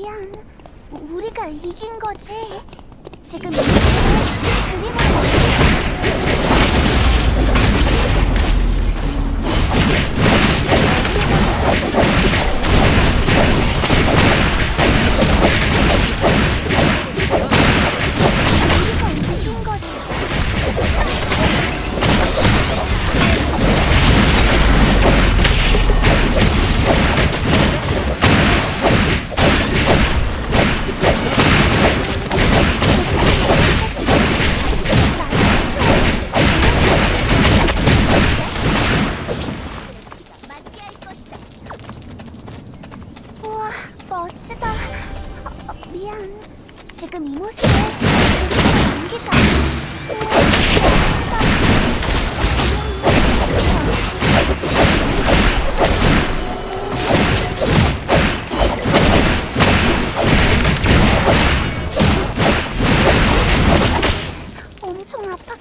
미안. 우리가 이긴 거지. 지금 이 멋지다. 어, 어, 미안. 지금 이 모습을 어, 우리가 남기자. 어, 엄청 아팠겠다.